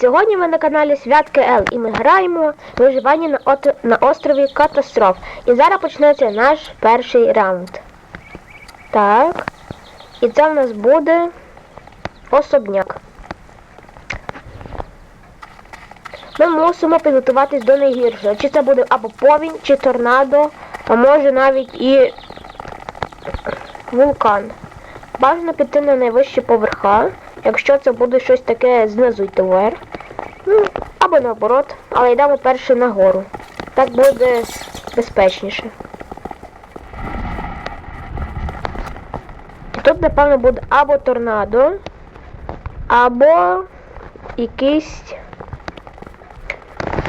Сьогодні ми на каналі Святки Л і ми граємо виживання на, ото- на острові Катастроф. І зараз почнеться наш перший раунд. Так. І це в нас буде особняк. Ми мусимо підготуватись до найгіршого. Чи це буде або повінь, чи торнадо, а може навіть і вулкан. Бажано піти на найвищі поверха. Якщо це буде щось таке, знизу йти вверх. Ну, або наоборот, але йдемо перше нагору. Так буде безпечніше. Тут, напевно, буде або торнадо, або якийсь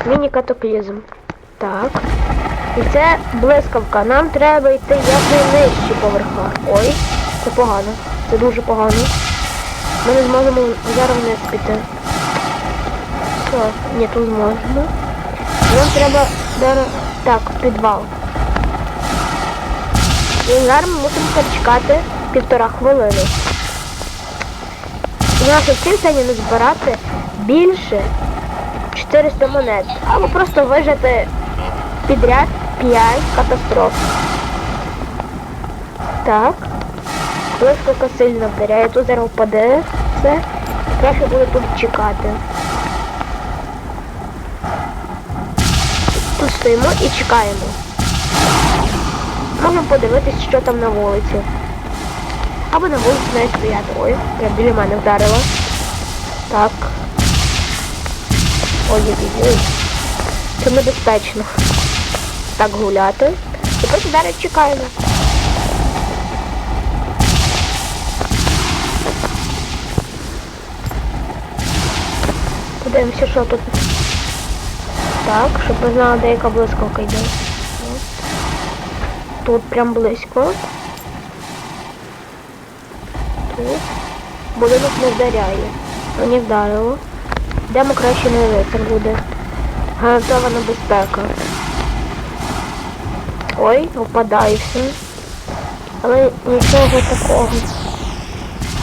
міні-катаклізм. Так. І це блискавка. Нам треба йти якнайнижчі поверха. Ой, це погано. Це дуже погано. Ми не зможемо зараз вниз піти. Що? Ні, тут зможемо. Нам треба зараз... Так, підвал. І зараз ми мусимо перечекати півтора хвилини. І наша ціль сьогодні не збирати більше 400 монет. Або просто вижити підряд 5 катастроф. Так. Блискавка сильно вдаряє, тут зараз впаде все. Краще буде тут чекати. Тут стоїмо і чекаємо. Можемо подивитись, що там на вулиці. Або на вулиці навіть стояти. Ой, прям біля мене вдарило. Так. Ой-ой-ой. Це небезпечно. Так гуляти. Просто зараз чекаємо. Подивимося, що тут. Так, щоб ви знали, де яка блискавка йде. Тут прям близько. Тут. Будинок не вдаряє. Мені вдарило. Йдемо краще на витер буде. Гарантована безпека. Ой, впадає все. Але нічого такого.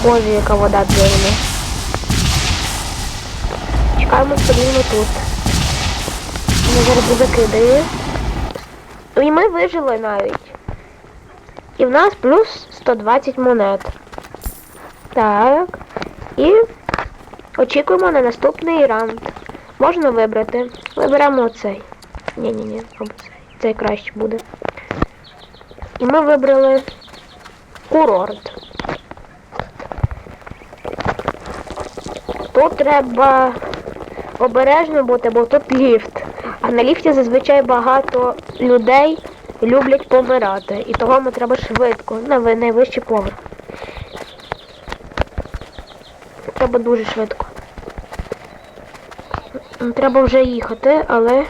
Боже, яка вода дивна. Чекаємо стабільно тут. Мене зараз закидає. І ми вижили навіть. І в нас плюс 120 монет. Так. І очікуємо на наступний раунд. Можна вибрати. Виберемо оцей. Ні-ні-ні, цей. Цей краще буде. І ми вибрали курорт. Тут треба обережно бути, бо тут ліфт. А на ліфті зазвичай багато людей люблять помирати. І того ми треба швидко, на найвищий поверх. Треба дуже швидко. Треба вже їхати, але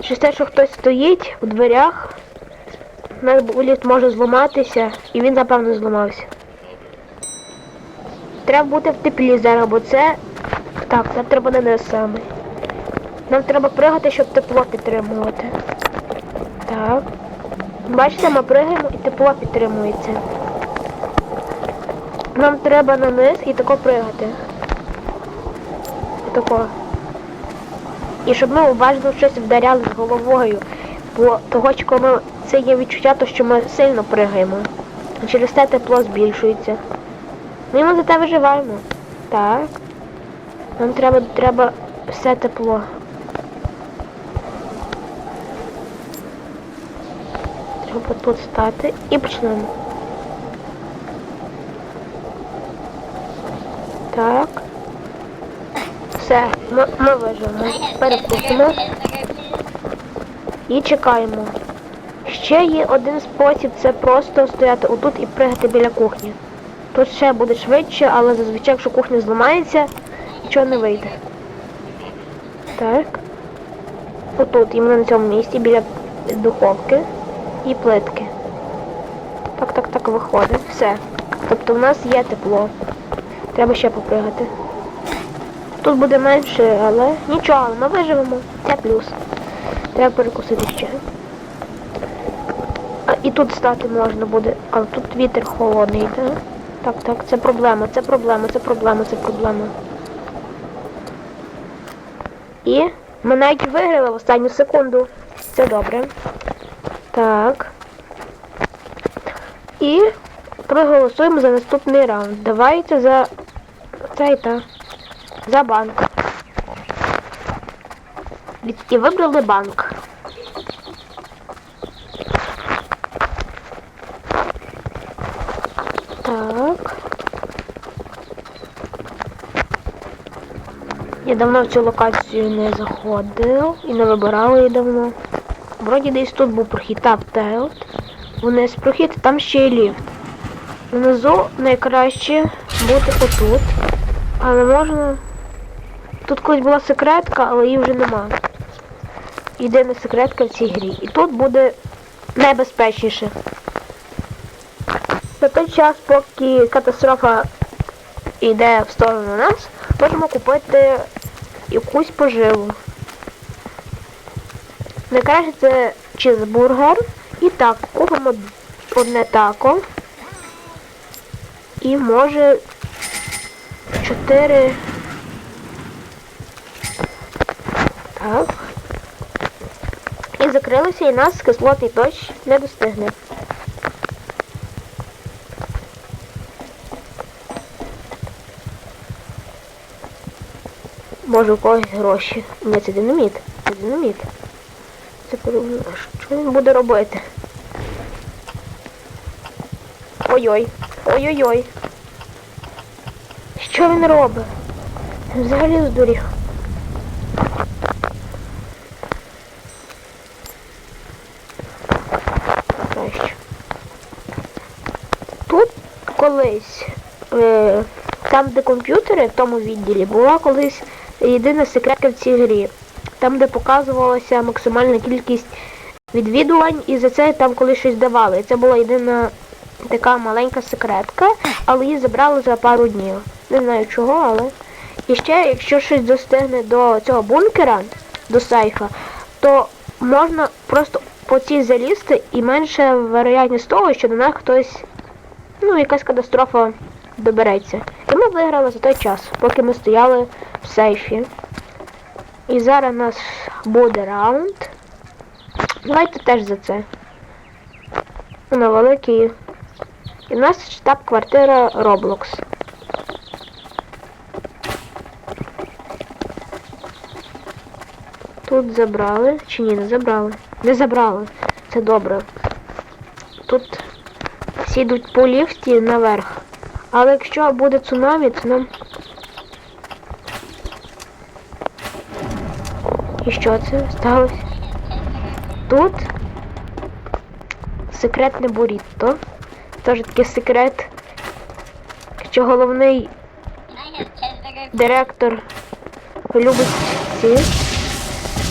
через те, що хтось стоїть у дверях, ліфт може зламатися, і він, напевно, зламався. Треба бути в теплі зараз, бо це... Так, нам треба не саме. Нам треба пригати, щоб тепло підтримувати. Так. Бачите, ми пригаємо і тепло підтримується. Нам треба на низ і тако пригати. Тако. І щоб ми уважно щось вдаряли з головою. Бо того, що ми це є відчуття, то що ми сильно пригаємо. Через те тепло збільшується. Ми за те виживаємо. Так. Нам треба, треба все тепло. Треба тут стати і почнемо. Так. Все, ми, ми виживемо. Перепустимо. І чекаємо. Ще є один спосіб, це просто стояти отут і пригати біля кухні. Тут ще буде швидше, але зазвичай, якщо кухня зламається, нічого не вийде. Так. Отут, іменно на цьому місці, біля духовки і плитки. Так, так, так виходить. Все. Тобто в нас є тепло. Треба ще попригати. Тут буде менше, але нічого, ми виживемо. Це плюс. Треба перекусити ще. А, і тут стати можна буде, але тут вітер холодний, так? Так, так, це проблема, це проблема, це проблема, це проблема. І ми навіть виграли в останню секунду. Це добре. Так. І проголосуємо за наступний раунд. Давайте за цей та за банк. І вибрали банк. Так. Я давно в цю локацію не заходив і не вибирав її давно. Вроді десь тут був прохід. Так, тут. Вниз прохід, там ще є ліфт. Внизу найкраще бути отут. Але можна... Тут колись була секретка, але її вже нема. Єдина секретка в цій грі. І тут буде найбезпечніше. За той час, поки катастрофа йде в сторону нас, можемо купити якусь поживу. Найкраще це чизбургер. І так, купимо одне тако. І може 4. Так. І закрилося, і нас кислотний дощ не достигне. Може у когось гроші. Ні, це динаміт. Це динаміт. Це. Що він буде робити? Ой-ой. Ой-ой-ой. Що він робить? Взагалі здурів. Тут колись, е, там де комп'ютери, в тому відділі, була колись єдина секретка в цій грі. Там, де показувалася максимальна кількість відвідувань, і за це там колись щось давали. Це була єдина така маленька секретка, але її забрали за пару днів. Не знаю чого, але. І ще, якщо щось достигне до цього бункера, до сейфа, то можна просто по цій залізти і менше вероятність того, що до нас хтось, ну, якась катастрофа добереться. І ми виграли за той час, поки ми стояли в сейфі. І зараз у нас буде раунд. Давайте теж за це. На великий. І в нас штаб-квартира Roblox. Тут забрали. Чи ні, не забрали? Не забрали. Це добре. Тут всі йдуть по ліфті наверх. Але якщо буде цунамі, то нам... І що це сталося? Тут секретне бурітто. Теж такий секрет. Що головний директор любить ці.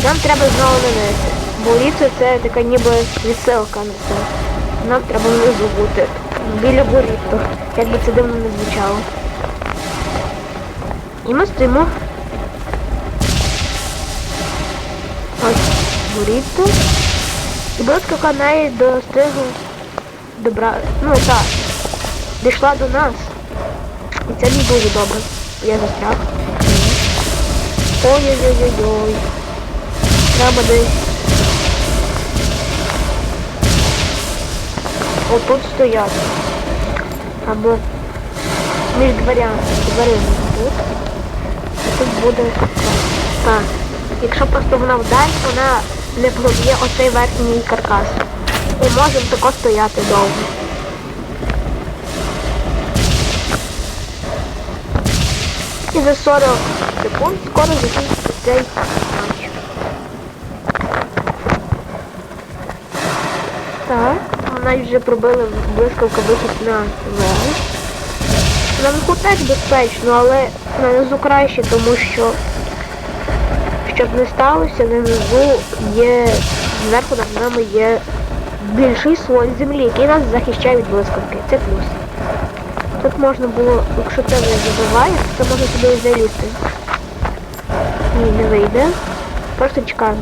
Нам треба знову винести. Буріто це така ніби відсилка на це. Нам треба внизу бути. Біля буріто. Як би це дивно не звучало. І ми стоїмо. Буріто. І блискавка неї достигла добра. Ну так. Дійшла до нас. І це не дуже добре. Я застряг. Ой-ой-ой-ой-ой. Треба десь. Отут стояти. Або між дверями. Дверима тут. І тут буде так. Якщо просто вона вдаль, вона не проб'є оцей верхній каркас. І можемо тако стояти довго. І за 40 секунд скоро закінчиться цей матч. Так, навіть вже пробили блискавка вихід на верх. Наверху теж безпечно, але нанизу краще, тому що щоб не сталося, нанизу є зверху над нами є більший слой землі, який нас захищає від блискавки. Це плюс. Тут можна було, якщо це не забиває, то можна туди і залізти. Ні, не вийде. Просто чекаємо.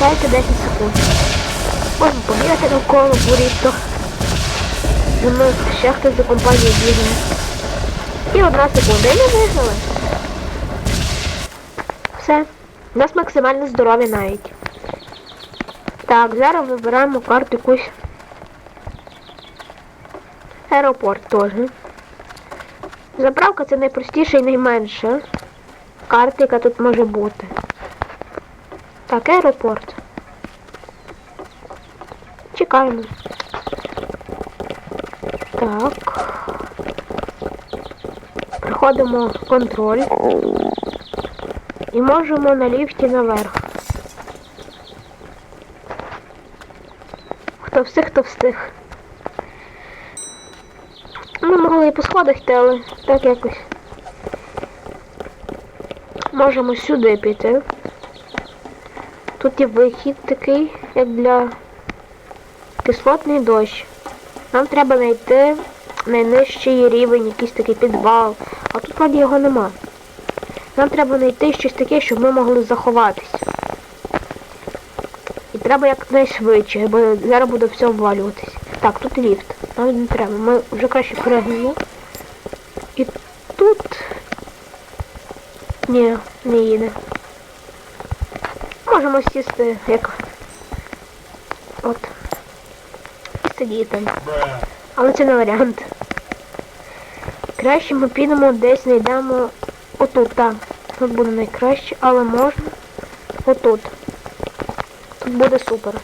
Дайте 10 секунд. Можна побігати навколо буріто. За ще хтось за компанію бігає. І одна секунда. І ми виграли. Все. У нас максимальне здоров'я навіть. Так, зараз вибираємо карту якусь. Аеропорт теж. Заправка це найпростіша і найменша карта, яка тут може бути. Так, аеропорт. Чекаємо. Так. Проходимо контроль. І можемо на ліфті наверх. Хто встиг, хто встиг. Ми могли і по сходах йти, але так якось. Можемо сюди піти. Тут є вихід такий, як для кислотний дощ. Нам треба знайти найнижчий рівень, якийсь такий підвал. А тут вроді його нема. Нам треба знайти щось таке, щоб ми могли заховатись. І треба якнайшвидше, бо зараз буде все обвалюватись. Так, тут ліфт. Нам не треба. Ми вже краще пригнемо. І тут... Ні, не їде. Можемо сісти як. От. Сидіти. Але це не варіант. Краще ми підемо десь знайдемо отут, так. Тут буде найкраще, але можна отут. Тут буде супер.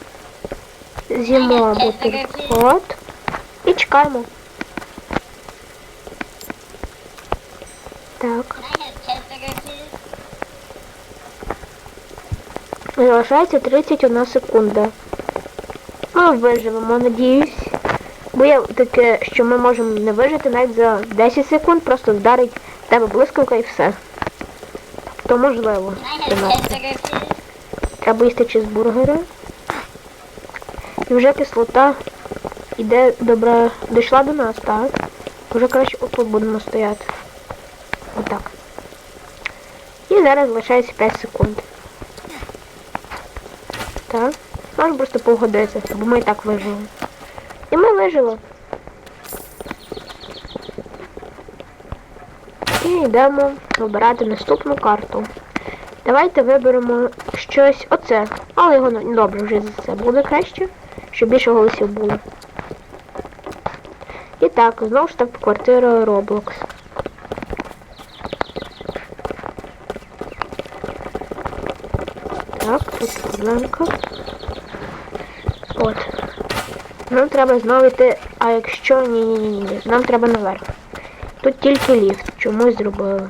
З'їмо бутерброд. І чекаємо. Так. Залишається 31 секунда. Ми виживемо, надіюсь. Бо є таке, що ми можемо не вижити навіть за 10 секунд, просто вдарить тебе блискавка і все. То можливо. Треба їсти чизбургери. І вже кислота іде добре, дійшла до нас, так? Вже краще отут будемо стояти. Отак. І зараз залишається 5 секунд. Так. Можна просто погодитися, бо ми і так вижили. І ми вижили. Йдемо обирати наступну карту. Давайте виберемо щось оце. Але його добре вже за це буде краще, щоб більше голосів було. І так, знову ж так квартира Roblox. Так, тут проблемка. От. Нам треба знову йти, а якщо ні, ні, ні, ні, нам треба наверх. Тут тільки ліфт, чомусь зробили.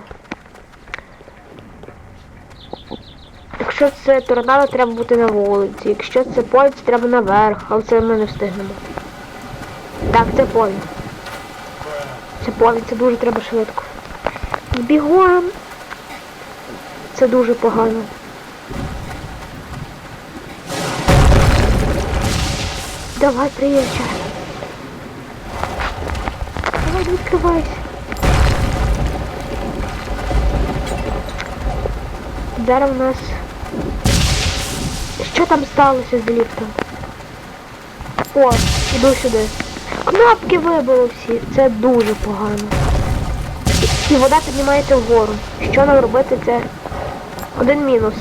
Якщо це торнадо, треба бути на вулиці. Якщо це це треба наверх, але це ми не встигнемо. Так, це поле. Це поле, це дуже треба швидко. Бігом. Це дуже погано. Давай, приїжджай. Давай, відкривайся. Зараз у нас... Що там сталося з ліфтом? О, іду сюди. Кнопки вибило всі. Це дуже погано. І вода піднімається вгору. Що нам робити, це один мінус.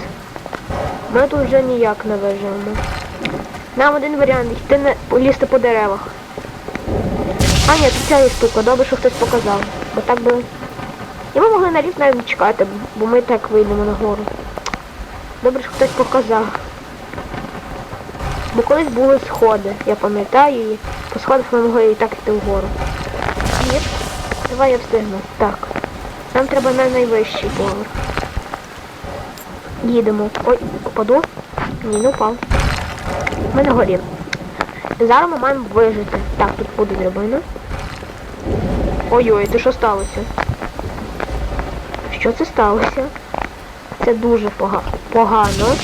Ми тут вже ніяк не виживемо. Нам один варіант йти не полізти по деревах. А ні, тут ця є штука, добре, що хтось показав. Бо так би. І ми могли на ліфт навіть чекати, бо ми так вийдемо нагору. Добре, що хтось показав. Бо колись були сходи, я пам'ятаю, і по сходах ми могли і так йти вгору. Ні. Давай я встигну. Так. Нам треба на найвищий поверх. Їдемо. Ой, упаду? Ні, не упав. Ми на горі. Зараз ми маємо вижити. Так, тут буде драбина. Ой-ой, це що сталося? Що це сталося? Це дуже пога- погано.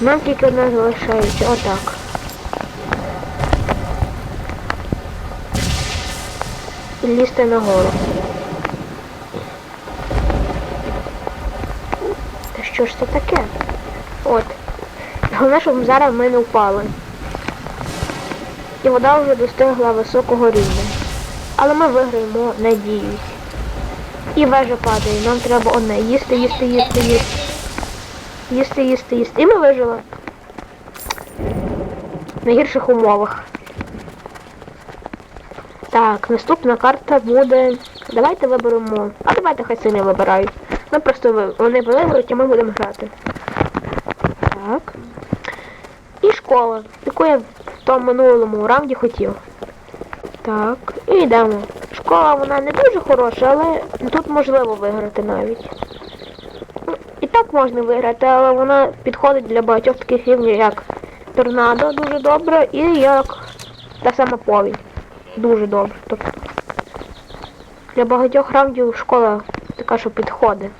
Нам тільки одне залишається. Отак. І лізти нагору. Та що ж це таке? От. Головне, щоб зараз ми не впали. І вода вже достигла високого рівня. Але ми виграємо, надіюсь. І вежа падає. Нам треба одне. Їсти, їсти, їсти, їсти. Їсти, їсти, їсти. І ми вижили. В найгірших умовах. Так, наступна карта буде. Давайте виберемо. А давайте хай самі вибирають. Ми просто вони виберуть, а ми будемо грати. Так. І школа, яку я в тому минулому раунді хотів. Так, і йдемо. Школа вона не дуже хороша, але тут можливо виграти навіть. Ну, І так можна виграти, але вона підходить для багатьох таких рівнів, як торнадо дуже добре, і як та сама повінь. Дуже добре. Тобто для багатьох раундів школа така, що підходить.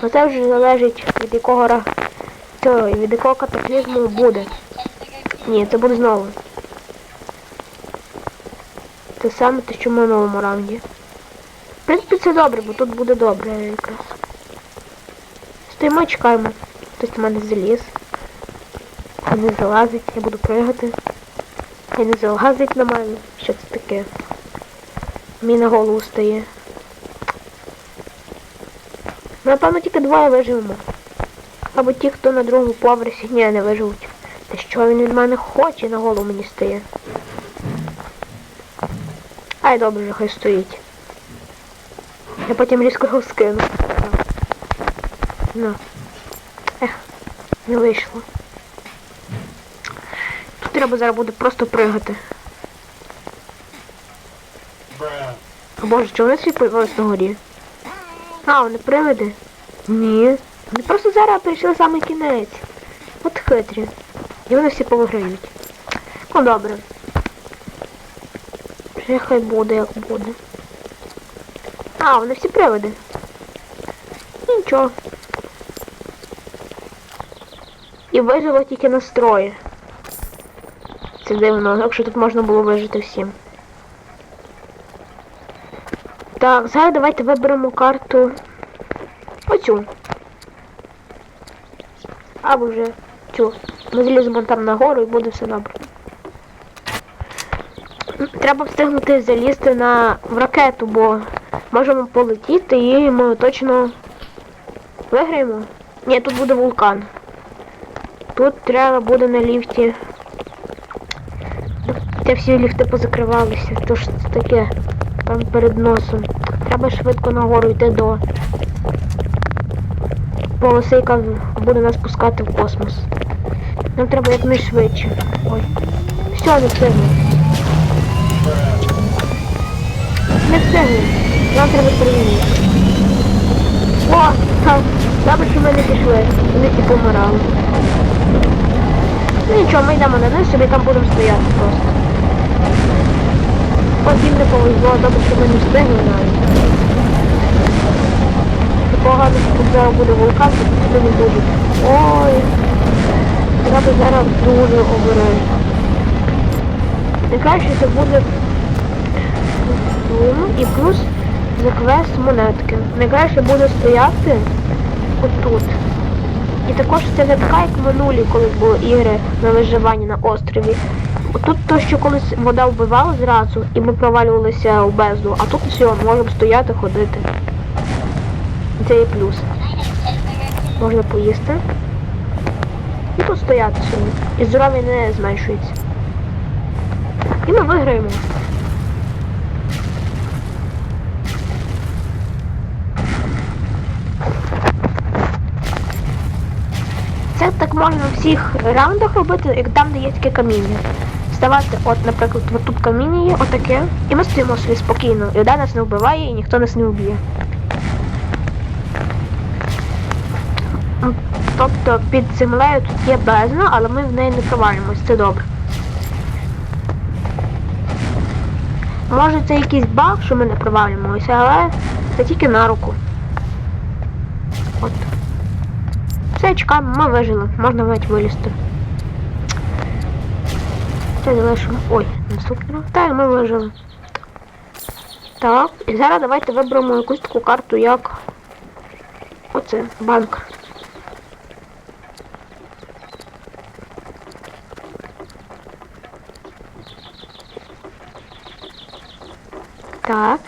Але це вже залежить від якого цього, від якого катаклізму буде. Ні, це буде знову. Те саме те, що в минулому раунді. В принципі, це добре, бо тут буде добре якраз. Стоїмо, чекаємо. Хтось на мене заліз. Хай не залазить, я буду пригати. Хай не залазить на мене. Що це таке? Мені на голову стає. Напевно, тільки двоє виживемо. Або ті, хто на другому поверсі, ні, не виживуть. Та що він від мене хоче, на голову мені стає. Ай, добре, хай стоїть. Я потім різко його скину. Ну. Ех, не вийшло. Тут треба зараз буде просто пригати. О боже, чого вони всі появились на горі? А, вони привиди? Ні. Вони просто зараз прийшли саме кінець. От хитрі. І вони всі повиграють. Ну добре. Вже хай буде, як буде. А, вони всі привиди. Нічого. І вижило тільки настрої. Це дивно, якщо тут можна було вижити всім. Так, зараз давайте виберемо карту. Оцю. Або вже цю. Ми зліземо там нагору і буде все добре. Треба встигнути залізти на в ракету, бо можемо полетіти і ми точно виграємо. Ні, тут буде вулкан. Тут треба буде на ліфті. Та всі ліфти позакривалися. То ж це таке там перед носом. Треба швидко нагору йти до полоси, яка буде нас пускати в космос. Нам треба якнайшвидше. Ой. Все, не встигли. Не. Нам треба перевірити. О, так. Добре, що ми не пішли. Вони всі помирали. Ну нічого, ми йдемо на низ, собі там будемо стояти просто. Їм не повезло, добре, що ми не встигли навіть. Погано, що тут зараз буде вулкан, то не будуть. Ой, треба зараз дуже обережно. Найкраще це буде сум і плюс за квест монетки. Найкраще буде стояти отут. І також це не така, як минулі, коли були ігри на виживанні на острові. Тут то, що колись вода вбивала зразу, і ми провалювалися в бездну, а тут все, можемо стояти, ходити. Це є плюс. Можна поїсти. І тут стояти собі. І здоров'я не зменшується. І ми виграємо. Це так можна в всіх раундах робити, як там, де є таке каміння. Ставати, от, наприклад, от тут каміння є, отаке, і ми стоїмо собі спокійно. І вода нас не вбиває, і ніхто нас не вб'є. Тобто під землею тут є бездна, але ми в неї не провалюємось, це добре. Може це якийсь баг, що ми не провалюємося, але це тільки на руку. От. Все, чекаємо, ми вижили. Можна навіть вилізти. Це залишимо. Ой, наступний раз. Так, ми вижили. Так, і зараз давайте виберемо якусь таку карту, як оце, банк. Так.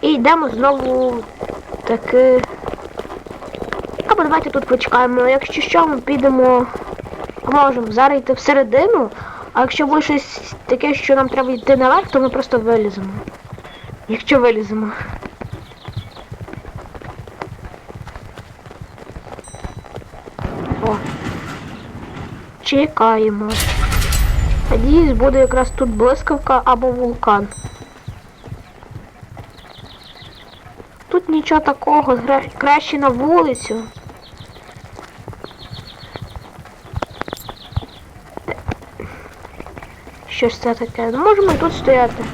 І йдемо знову таки. Давайте тут почекаємо. Якщо що, ми підемо. Можемо зараз йти всередину, а якщо буде щось таке, що нам треба йти наверх, то ми просто виліземо. Якщо виліземо. О. Чекаємо. Надіюсь, буде якраз тут блискавка або вулкан. Тут нічого такого, краще на вулицю. Що ж це таке? Ну можемо тут стояти.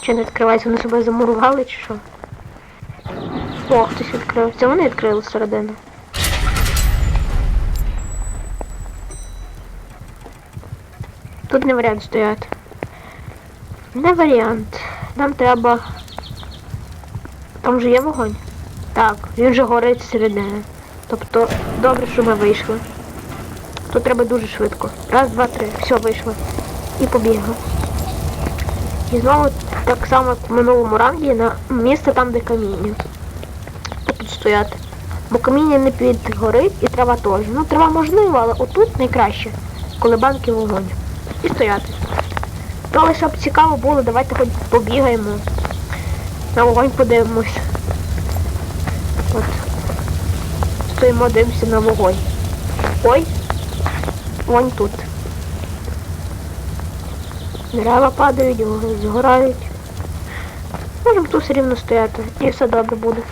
Чи не відкривається? Вони себе замурували чи що? О, хтось відкрив. Це вони відкрили середину. Тут не варіант стояти. Не варіант. Нам треба. Там же є вогонь. Так, він же горить зсередини. Тобто, добре, що ми вийшли. Тут треба дуже швидко. Раз, два, три. Все, вийшли. І побігли. І знову так само, як в минулому раунді, на місце там, де каміння. Тут стояти. Бо каміння не підгорить і трава теж. Ну, трава можливо, але отут найкраще, коли банки вогонь. І стояти. Ну, але щоб цікаво було, давайте хоч побігаємо. На вогонь подивимось. От. Стоїмо, дивимося на вогонь. Ой. Вогонь тут. Дерева падають, згорають. Можемо тут все рівно стояти. І все добре буде.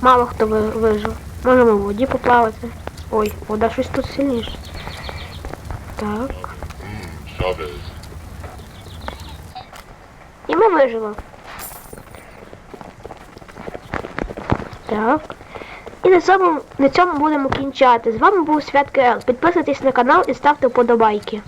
Мало хто вижив. Можемо в воді поплавати. Ой, вода щось тут сильніше. Так. І ми вижили. Так. І на цьому, на цьому будемо кінчати. З вами був Свят КЛ. Підписуйтесь на канал і ставте вподобайки.